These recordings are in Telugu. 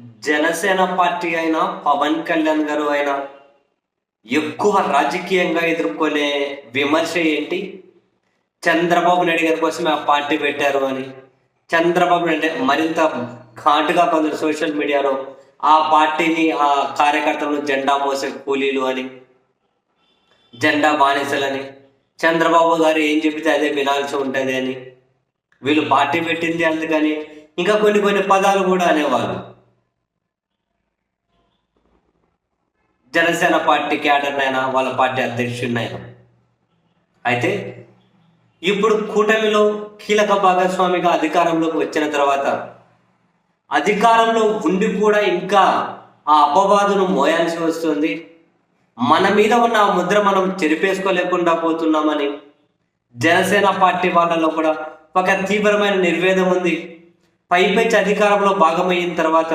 జనసేన పార్టీ అయినా పవన్ కళ్యాణ్ గారు అయినా ఎక్కువ రాజకీయంగా ఎదుర్కొనే విమర్శ ఏంటి? చంద్రబాబు నాయుడు గారి కోసమే ఆ పార్టీ పెట్టారు అని. చంద్రబాబు నాయుడు మరింత ఘాటుగా కొందరు సోషల్ మీడియాలో ఆ పార్టీని ఆ కార్యకర్తలను జెండా మోసే కూలీలు అని జెండా బానిసలని చంద్రబాబు గారు ఏం చెబితే అదే వినాల్సి ఉంటుంది అని. వీళ్ళు పార్టీ పెట్టింది అందుకని. ఇంకా కొన్ని కొన్ని పదాలు కూడా అనేవాళ్ళు. జనసేన పార్టీ క్యాడర్నైనా వాళ్ళ పార్టీ అధ్యక్షుడినైనా. అయితే ఇప్పుడు కూటమిలో కీలక భాగస్వామిగా అధికారంలోకి వచ్చిన తర్వాత అధికారంలో ఉండి కూడా ఇంకా ఆ అపవాదును మోయాల్సి వస్తుంది. మన మీద ఉన్న ఆ ముద్ర మనం చెరిపేసుకోలేకుండా పోతున్నామని జనసేన పార్టీ వాళ్ళలో కూడా ఒక తీవ్రమైన నిర్వేదం ఉంది. పైపెచ్చి అధికారంలో భాగమైన తర్వాత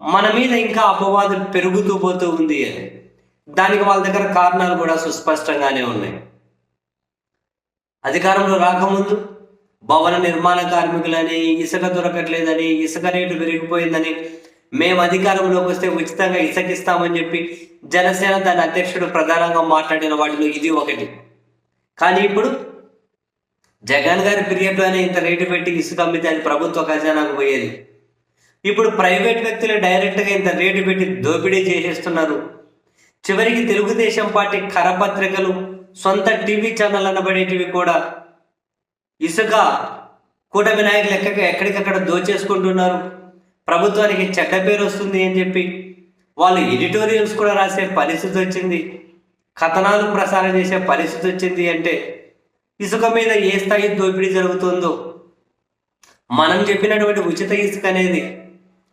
మన మీద ఇంకా అపవాదం పెరుగుతూ పోతూ ఉంది. అని దానికి వాళ్ళ దగ్గర కారణాలు కూడా సుస్పష్టంగానే ఉన్నాయి. అధికారంలో రాకముందు భవన నిర్మాణ కార్మికులని ఇసుక దొరకట్లేదని ఇసుక రేటు పెరిగిపోయిందని మేము అధికారంలోకి వస్తే ఉచితంగా ఇసుక ఇస్తామని చెప్పి జనసేన దాని అధ్యక్షుడు ప్రధానంగా మాట్లాడిన వాటిలో ఇది ఒకటి. కానీ ఇప్పుడు జగన్ గారి పీరియడ్లోనే ఇంత రేటు పెట్టి ఇసుక అమ్మితే అది ప్రభుత్వ ఖజానాకు పోయేది. ఇప్పుడు ప్రైవేట్ వ్యక్తులే డైరెక్ట్గా ఇంత రేటు పెట్టి దోపిడీ చేసేస్తున్నారు. చివరికి తెలుగుదేశం పార్టీ కరపత్రికలు సొంత టీవీ ఛానల్ అనబడేటివి కూడా. ఇసుక కూట నాయకులు ఎక్క ఎక్కడికక్కడ దోచేసుకుంటున్నారు. ప్రభుత్వానికి చెడ్డ పేరు వస్తుంది అని చెప్పి వాళ్ళు ఎడిటోరియల్స్ కూడా రాసే పరిస్థితి వచ్చింది. కథనాలు ప్రసారం చేసే పరిస్థితి వచ్చింది అంటే ఇసుక మీద ఏ స్థాయి దోపిడీ జరుగుతుందో. మనం చెప్పినటువంటి ఉచిత ఇసుక అనేది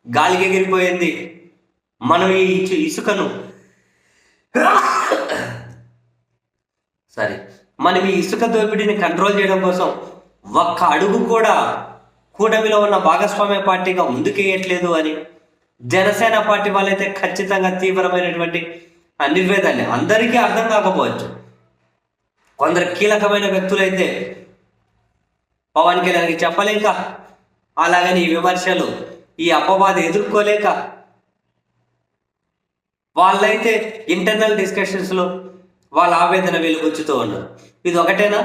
గాలికి ఎగిరిపోయింది. మనం ఈ ఇసుకను సరే మనం ఈ ఇసుక దోపిడీని కంట్రోల్ చేయడం కోసం ఒక్క అడుగు కూడా కూటమిలో ఉన్న భాగస్వామ్య పార్టీగా ముందుకేయట్లేదు అని జనసేన పార్టీ వాళ్ళైతే ఖచ్చితంగా తీవ్రమైనటువంటి ఆ నిర్వేదాన్ని అందరికీ అర్థం కాకపోవచ్చు. కొందరు కీలకమైన వ్యక్తులైతే పవన్ కళ్యాణ్కి చెప్పలేక అలాగని ఈ విమర్శలు ఈ అపవాద ఎదుర్కోలేక వాళ్ళైతే ఇంటర్నల్ డిస్కషన్స్లో వాళ్ళ ఆవేదన వెలుగుచ్చుతూ ఉన్నారు. ఇది ఒకటేనా?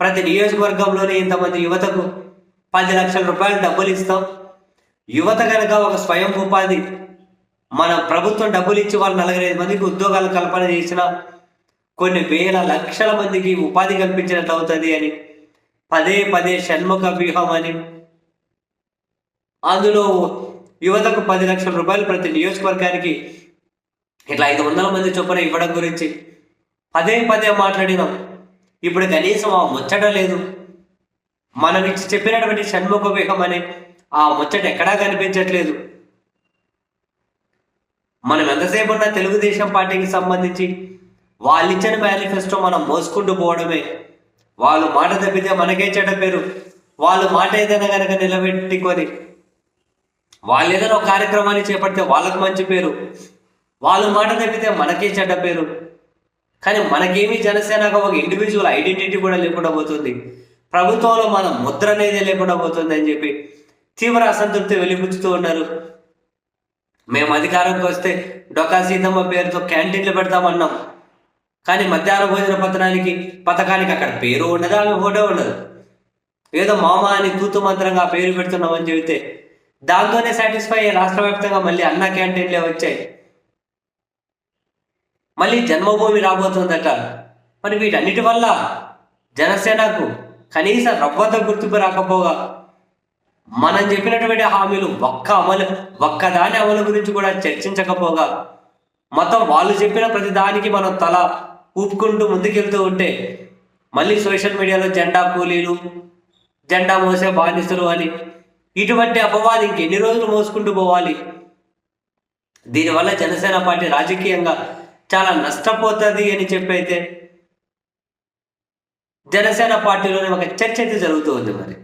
ప్రతి నియోజకవర్గంలోనే ఇంతమంది యువతకు పది లక్షల రూపాయలు డబ్బులు ఇస్తాం. యువత కనుక ఒక స్వయం ఉపాధి మన ప్రభుత్వం డబ్బులు ఇచ్చి వాళ్ళు నలభై ఐదు మందికి ఉద్యోగాలు కల్పన చేసిన కొన్ని వేల లక్షల మందికి ఉపాధి కల్పించినట్టు అవుతుంది అని పదే పదే షణ్ముఖ వ్యూహం అని అందులో యువతకు పది లక్షల రూపాయలు ప్రతి నియోజకవర్గానికి ఇట్లా ఐదు వందల మంది చొప్పున ఇవ్వడం గురించి పదే పదే మాట్లాడినాం. ఇప్పుడు కనీసం ఆ ముచ్చట లేదు. మనం ఇచ్చి చెప్పినటువంటి షణ్ముఖ విహం అనే ఆ ముచ్చట ఎక్కడా కనిపించట్లేదు. మనం ఎంతసేపు ఉన్న తెలుగుదేశం పార్టీకి సంబంధించి వాళ్ళు ఇచ్చిన మేనిఫెస్టో మనం మోసుకుంటూ పోవడమే. వాళ్ళు మాట తప్పితే మనకే చెడ్డ పేరు. వాళ్ళు మాట ఏదైనా కనుక నిలబెట్టుకొని వాళ్ళు ఏదైనా ఒక కార్యక్రమాన్ని చేపడితే వాళ్ళకు మంచి పేరు. వాళ్ళు మాట తప్పితే మనకే చెడ్డ పేరు. కానీ మనకేమీ జనసేనగా ఒక ఇండివిజువల్ ఐడెంటిటీ కూడా లేకుండా పోతుంది. ప్రభుత్వంలో మన ముద్ర అనేది లేకుండా పోతుంది అని చెప్పి తీవ్ర అసంతృప్తి వెలిపుచ్చుతూ ఉన్నారు. మేము అధికారంకి వస్తే డొకా సీతమ్మ పేరుతో క్యాంటీన్లు పెడతామన్నాం. కానీ మధ్యాహ్న భోజన పత్రానికి పథకానికి అక్కడ పేరు ఉండదు ఆమె ఫోటో ఉండదు. ఏదో మామ అని తూతు మంత్రంగా పేరు పెడుతున్నామని చెబితే దాంతోనే సాటిస్ఫై అయ్యి రాష్ట్ర వ్యాప్తంగా మళ్ళీ అన్న క్యాంటీన్లే వచ్చాయి. మళ్ళీ జన్మభూమి రాబోతుందట మరి వీటన్నిటి వల్ల జనసేనకు కనీస రవ్వత గుర్తింపు రాకపోగా మనం చెప్పినటువంటి హామీలు ఒక్క అమలు ఒక్కదాని అమలు గురించి కూడా చర్చించకపోగా మొత్తం వాళ్ళు చెప్పిన ప్రతి దానికి మనం తల ఊపుకుంటూ ముందుకెళ్తూ ఉంటే మళ్ళీ సోషల్ మీడియాలో జెండా కూలీలు జెండా మోసే బానిసలు అని ఇటువంటి అపవాది ఇంకెన్ని రోజులు మోసుకుంటూ పోవాలి? దీనివల్ల జనసేన పార్టీ రాజకీయంగా చాలా నష్టపోతుంది అని చెప్పైతే జనసేన పార్టీలోనే ఒక చర్చ అయితే జరుగుతూ ఉంది మరి.